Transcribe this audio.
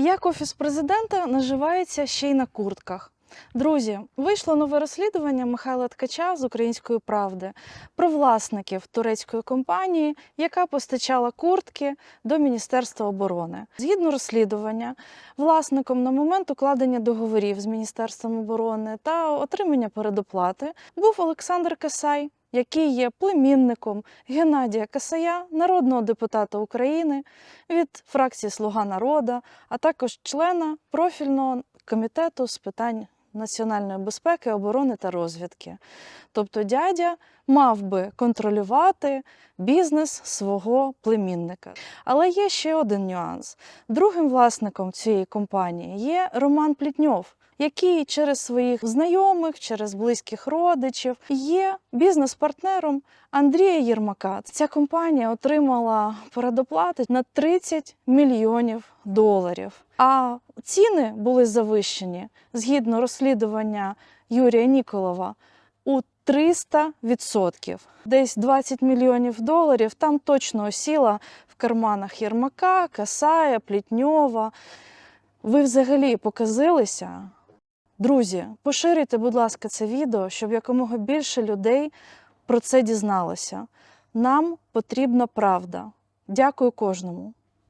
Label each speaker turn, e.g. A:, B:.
A: Як офіс президента наживається ще й на куртках. Друзі, вийшло нове розслідування Михайла Ткача з Української правди про власників турецької компанії, яка постачала куртки до Міністерства оборони. Згідно розслідування, власником на момент укладення договорів з Міністерством оборони та отримання передоплати був Олександр Касай, який є племінником Геннадія Касая, народного депутата України від фракції Слуга народа, а також члена профільного комітету з питань національної безпеки, оборони та розвідки. Тобто дядя мав би контролювати бізнес свого племінника. Але є ще один нюанс. Другим власником цієї компанії є Роман Плітньов. Який через своїх знайомих, через близьких родичів є бізнес-партнером Андрія Єрмака. Ця компанія отримала передоплати на 30 мільйонів доларів. А ціни були завищені згідно розслідування Юрія Ніколова у 300%. Десь 20 мільйонів доларів там точно осіла в карманах Єрмака, Касая, Плітньова. Ви взагалі показилися? Друзі, поширюйте, будь ласка, це відео, щоб якомога більше людей про це дізналося. Нам потрібна правда. Дякую кожному.